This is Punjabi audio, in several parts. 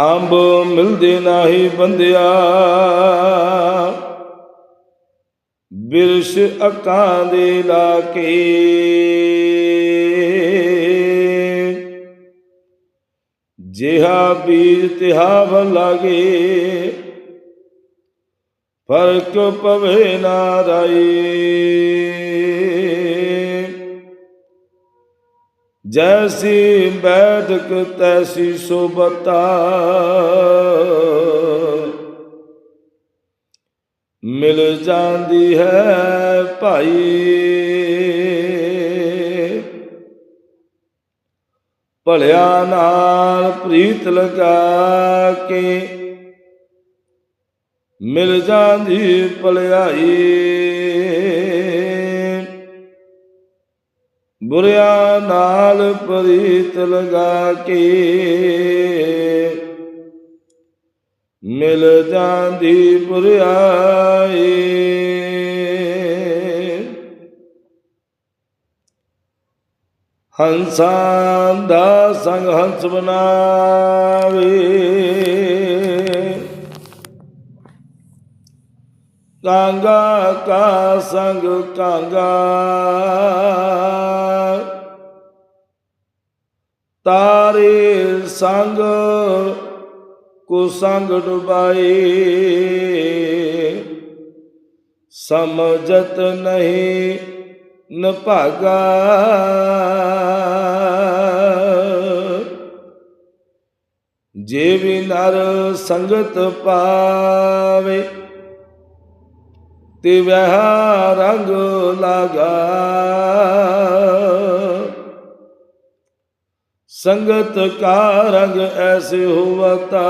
ਅੰਬ ਮਿਲਦੇ ਨਾਹੀ ਬੰਦਿਆ। ਬਿਰਸ਼ ਅੱਖਾਂ ਦੇ ਲਾਕੇ। ਜਿਹਾ ਬੀਜ ਤਿਹਾ ਭਲ ਲਾਗੇ ਫ਼ਰਕ ਪਵੇ ਨਾ ਰਾਏ। ਜੈਸੀ ਬੈਠਕ ਤੈਸੀ ਸੋਬਤਾ ਮਿਲ ਜਾਂਦੀ ਹੈ ਭਾਈ ਭਲਿਆ ਨਾਲ ਪ੍ਰੀਤ ਲਗਾ ਕੇ ਮਿਲ ਜਾਂਦੀ ਭਲਿਆਈ ਬੁਰਿਆਂ ਨਾਲ ਪ੍ਰੀਤ ਲਗਾ ਕੇ ਮਿਲ ਜਾਂਦੀ ਬੁਰਿਆਈ। ਹੰਸਾਂ ਦਾ ਸੰਗ ਹੰਸ ਬਣਾਵੇ ਕਾਂਗਾ ਕਾ ਸੰਗ ਕਾਂਗਾ। ਤਾਰੇ ਸੰਗ ਕੋ ਸੰਗ ਡੁਬਾਏ। ਸਮਝਤ ਨਹੀਂ ਨ ਜੇ ਵੀ ਨਰ ਸੰਗਤ ਪਾਵੇ, ਤੇ ਵਹ ਰੰਗ ਲਾਗਾ। ਸੰਗਤ ਕਾ ਰੰਗ ਐਸੇ ਹੋਵਤਾ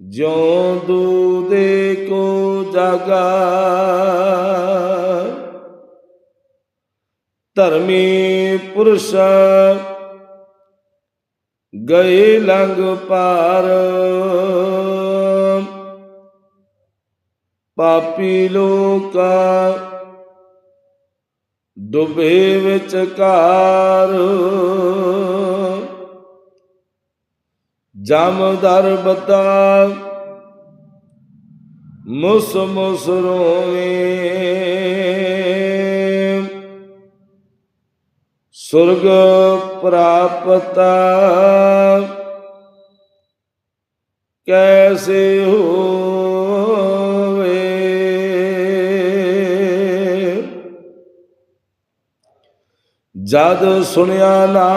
ਜਿਉ ਦੂਦੇ ਕੋ ਜਾਗਾ। ਧਰਮੀ ਪੁਰਸ਼ ਗਏ ਲੰਗ ਪਾਰ ਪਾਪੀ ਲੋਕਾ ਡੁਬੇ ਵਿੱਚ ਘਾਰ। ਜਮਦਰ ਬਤਾ ਮੁਸ ਮੁਸ ਰੋਵੇ। ਸੁਰਗ ਪ੍ਰਾਪਤਾ ਕੈਸੇ ਹੋ ਜਦ ਸੁਣਿਆ ਨਾ